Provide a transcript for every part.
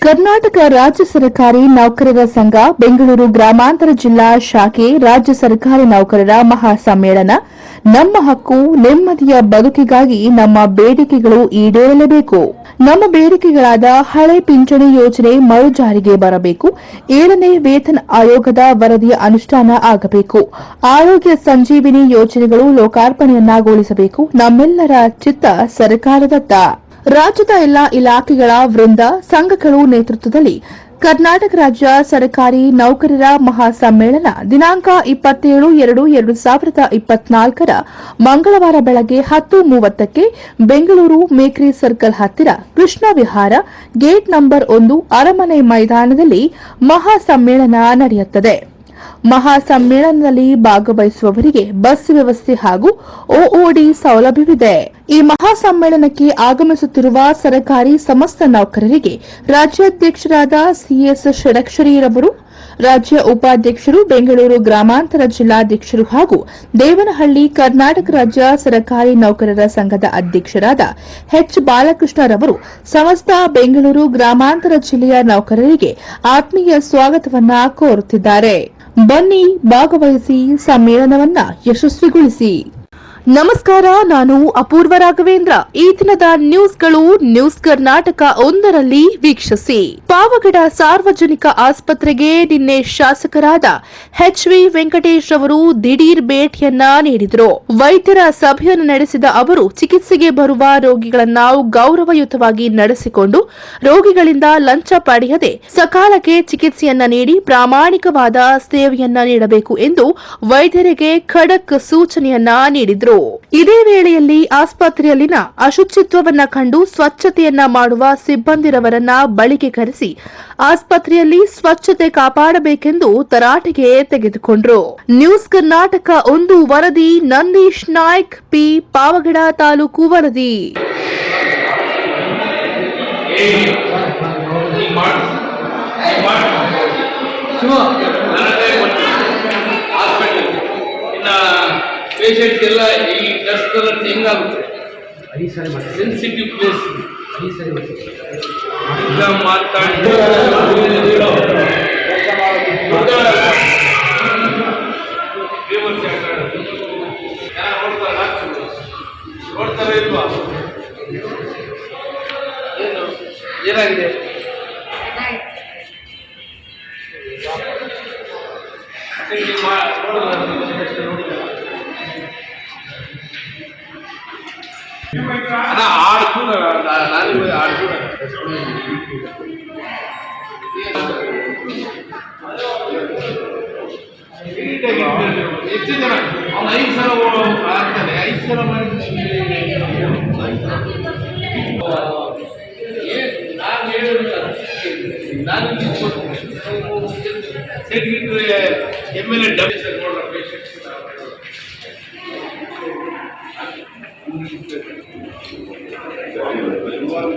ಕರ್ನಾಟಕ ರಾಜ್ಯ ಸರ್ಕಾರಿ ನೌಕರರ ಸಂಘ, ಬೆಂಗಳೂರು ಗ್ರಾಮಾಂತರ ಜಿಲ್ಲಾ ಶಾಖೆ ರಾಜ್ಯ ಸರ್ಕಾರಿ ನೌಕರರ ಮಹಾಸಮ್ಮೇಳನ. ನಮ್ಮ ಹಕ್ಕು, ನೆಮ್ಮದಿಯ ಬದುಕಿಗಾಗಿ ನಮ್ಮ ಬೇಡಿಕೆಗಳು ಈಡೇರಲೇಬೇಕು. ನಮ್ಮ ಬೇಡಿಕೆಗಳಾದ ಹಳೆ ಪಿಂಚಣಿ ಯೋಜನೆ ಮರು ಜಾರಿಗೆ ಬರಬೇಕು. ಏಳನೇ ವೇತನ ಆಯೋಗದ ವರದಿಯ ಅನುಷ್ಠಾನ ಆಗಬೇಕು. ಆರೋಗ್ಯ ಸಂಜೀವಿನಿ ಯೋಜನೆಗಳು ಲೋಕಾರ್ಪಣೆಯನ್ನಾಗೊಳಿಸಬೇಕು. ನಮ್ಮೆಲ್ಲರ ಚಿತ್ತ ಸರ್ಕಾರದತ್ತ. ರಾಜ್ಯದ ಎಲ್ಲಾ ಇಲಾಖೆಗಳ ವೃಂದ ಸಂಘಗಳು ನೇತೃತ್ವದಲ್ಲಿ ಕರ್ನಾಟಕ ರಾಜ್ಯ ಸರ್ಕಾರಿ ನೌಕರರ ಮಹಾಸಮ್ಮೇಳನ ದಿನಾಂಕ ಇಪ್ಪತ್ತೇಳು ಎರಡು ಎರಡು ಸಾವಿರದ ಇಪ್ಪತ್ನಾಲ್ಕರ ಮಂಗಳವಾರ ಬೆಳಗ್ಗೆ ಹತ್ತು ಮೂವತ್ತಕ್ಕೆ ಬೆಂಗಳೂರು ಮೇಕ್ರಿ ಸರ್ಕಲ್ ಹತ್ತಿರ ಕೃಷ್ಣ ವಿಹಾರ ಗೇಟ್ ನಂಬರ್ ಒಂದು ಅರಮನೆ ಮೈದಾನದಲ್ಲಿ ಮಹಾಸಮ್ಮೇಳನ ನಡೆಯುತ್ತದೆ. ಮಹಾಸಮ್ಮೇಳನದಲ್ಲಿ ಭಾಗವಹಿಸುವವರಿಗೆ ಬಸ್ ವ್ಯವಸ್ಥೆ ಹಾಗೂ ಒಒಡಿ ಸೌಲಭ್ಯವಿದೆ. ಈ ಮಹಾಸಮ್ಮೇಳನಕ್ಕೆ ಆಗಮಿಸುತ್ತಿರುವ ಸರ್ಕಾರಿ ಸಮಸ್ತ ನೌಕರರಿಗೆ ರಾಜ್ಯಾಧ್ಯಕ್ಷರಾದ ಸಿಎಸ್ ಷಡಕ್ಷರಿರವರು ರಾಜ್ಯ ಉಪಾಧ್ಯಕ್ಷರು, ಬೆಂಗಳೂರು ಗ್ರಾಮಾಂತರ ಜಿಲ್ಲಾಧ್ಯಕ್ಷರು ಹಾಗೂ ದೇವನಹಳ್ಳಿ ಕರ್ನಾಟಕ ರಾಜ್ಯ ಸರ್ಕಾರಿ ನೌಕರರ ಸಂಘದ ಅಧ್ಯಕ್ಷರಾದ ಎಚ್ ಬಾಲಕೃಷ್ಣರವರು ಸಮಸ್ತ ಬೆಂಗಳೂರು ಗ್ರಾಮಾಂತರ ಜಿಲ್ಲೆಯ ನೌಕರರಿಗೆ ಆತ್ಮೀಯ ಸ್ವಾಗತವನ್ನು ಕೋರುತ್ತಿದ್ದಾರೆ. ಬನ್ನಿ ಭಾಗವಹಿಸಿ ಸಮ್ಮೇಳನವನ್ನ ಯಶಸ್ವಿಗೊಳಿಸಿ. ನಮಸ್ಕಾರ, ನಾನು ಅಪೂರ್ವ ರಾಘವೇಂದ್ರ. ಈ ದಿನದ ನ್ಯೂಸ್ಗಳು ನ್ಯೂಸ್ ಕರ್ನಾಟಕ ಒಂದರಲ್ಲಿ ವೀಕ್ಷಿಸಿ. ಪಾವಗಡ ಸಾರ್ವಜನಿಕ ಆಸ್ಪತ್ರೆಗೆ ನಿನ್ನೆ ಶಾಸಕರಾದ ಎಚ್ ವಿ ವೆಂಕಟೇಶ್ ಅವರು ದಿಢೀರ್ ಭೇಟಿಯನ್ನ ನೀಡಿದರು. ವೈದ್ಯರ ಸಭೆಯನ್ನು ನಡೆಸಿದ ಅವರು, ಚಿಕಿತ್ಸೆಗೆ ಬರುವ ರೋಗಿಗಳನ್ನ ಗೌರವಯುತವಾಗಿ ನಡೆಸಿಕೊಂಡು ರೋಗಿಗಳಿಂದ ಲಂಚ ಪಡೆಯದೆ ಸಕಾಲಕ್ಕೆ ಚಿಕಿತ್ಸೆಯನ್ನ ನೀಡಿ ಪ್ರಾಮಾಣಿಕವಾದ ಸೇವೆಯನ್ನ ನೀಡಬೇಕು ಎಂದು ವೈದ್ಯರಿಗೆ ಖಡಕ್ ಸೂಚನೆಯನ್ನ ನೀಡಿದ್ರು. ಇದೇ ವೇಳೆಯಲ್ಲಿ ಆಸ್ಪತ್ರೆಯಲ್ಲಿನ ಅಶುಚಿತ್ವವನ್ನ ಕಂಡು ಸ್ವಚ್ಛತೆಯನ್ನ ಮಾಡುವ ಸಿಬ್ಬಂದಿರವರನ್ನ ಬಳಿಕೆ ಕರೆಸಿ ಆಸ್ಪತ್ರೆಯಲ್ಲಿ ಸ್ವಚ್ಛತೆ ಕಾಪಾಡಬೇಕೆಂದು ತರಾಟೆಗೆ ತೆಗೆದುಕೊಂಡ್ರು ನ್ಯೂಸ್ ಕರ್ನಾಟಕ ಒಂದು ವರದಿ ನಂದೀಶ್ ನಾಯ್ಕ್ ಪಿ ಪಾವಗಡ ತಾಲೂಕು ವರದಿ ಪೇಷಂಟ್ ಎಲ್ಲ ಈ ಡಸ್ಟ್ ಕಲರ್ ಹೆಂಗಾಗುತ್ತೆ ಸೆನ್ಸಿಟಿವ್ ಪ್ಲೇಸ್ ಈಗ ಮಾತಾಡಿ ನೋಡ್ತಾರ ಇಲ್ವಾ ಏನು ಏನಾಗಿದೆ? ಮಾ- ಅಣ್ಣ ಆಡ್ಸು ನಾನು ಆಡ್ಸು ಎಷ್ಟು ಜನ ಅವ್ನು ಐದು ಸಲ ಓಡೋ ಆಗ್ತಾನೆ ಐದು ಸಲ ಮಾಡಿ ನಾನು ಹೇಳಿಲ್ಲ ನಾನು secretary M L A W sir ನೋಡ್ರ ಪೇಷಂಟ್ಸ್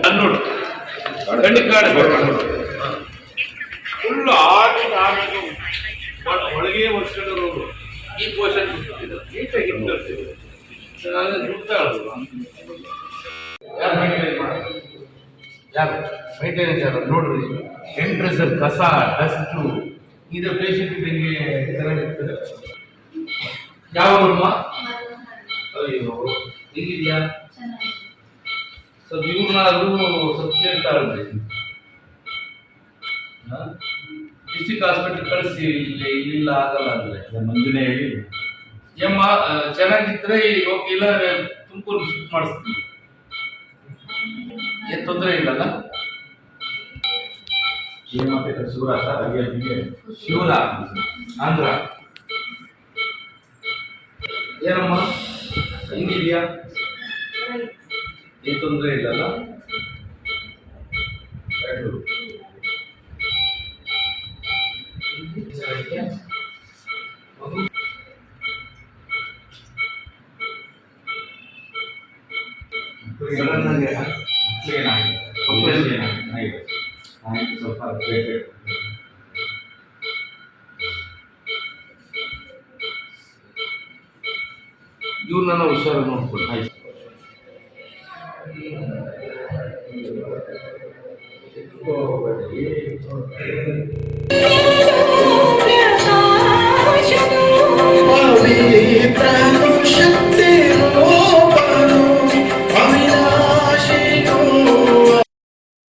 ಅನ್ನೋಡು ಕಣ್ಣು ಕಾಡ ಫುಲ್ ಆಡಿ ಆಡಿ ಒಳಗೆ ವರ್ಷದವರು ಈ ಪೋಷನ್ ನೀಟಾಗಿ ನಾನು ದುಡ್ತಾಳಲ್ವಾ ಯಾರು ಮೇಂಟೈನ್ ಮಾಡೋದು ಯಾರು? ಮೇಂಟೆನೆನ್ಸ್ ಯಾರು ನೋಡ್ರಿ. ಎಂಟ್ರೆನ್ಸಲ್ಲಿ ಕಸ, ಡಸ್ಟು, ಇದು ಪೇಷಂಟ್ ನಿಮಗೆ ಚೆನ್ನಾಗಿರ್ತದೆ ಯಾವ ಅಯ್ಯೋ. ಹೇಗಿದೆಯಾ? ಸ್ವಲ್ಪ ಇವ್ರನ್ನಾದ್ರೂ ಸ್ವಲ್ಪ ಕೇಳ್ತಾರಲ್ರಿ ಡಿಸ್ಟಿಕ್ ಹಾಸ್ಪಿಟಲ್ ಕಳಿಸಿ ಇಲ್ಲಿ ಇಲ್ಲಿಲ್ಲ ಆಗಲ್ಲ ಅಂದ್ರೆ. ಮಂದಿನೇ ಹೇಳಿ. ಎಮ್ಮ ಚೆನ್ನಾಗಿದ್ರೆ ಓಕೆ ಇಲ್ಲ ತುಮಕೂರು ಶಿಫ್ಟ್ ಮಾಡಿಸ್ತೀನಿ. ಏನು ತೊಂದರೆ ಇಲ್ಲಲ್ಲ? ಸೂರತ ಹಾಗೆ ಶಿವರ ಆಂಧ್ರ. ಏನಮ್ಮ? ಹೆಂಗಿದ್ಯಾ ಏನು ತೊಂದರೆ ಇಲ್ಲಲ್ಲ ಬೆಂಗಳೂರು ಸಡನ್ ಆಗಿ ಮಕ್ಳಿಗೆ ಏನಾಗಿದೆ ಮಕ್ಕಳಿಗೆ ಏನಾಗಿದೆ ಆಯ್ತು ಸ್ವಲ್ಪ ಇವ್ರನ್ನ ಹುಷಾರು ನೋಡ್ಕೊಳ್ಳಿ. ಆಯ್ತು ಪವಿತ್ರ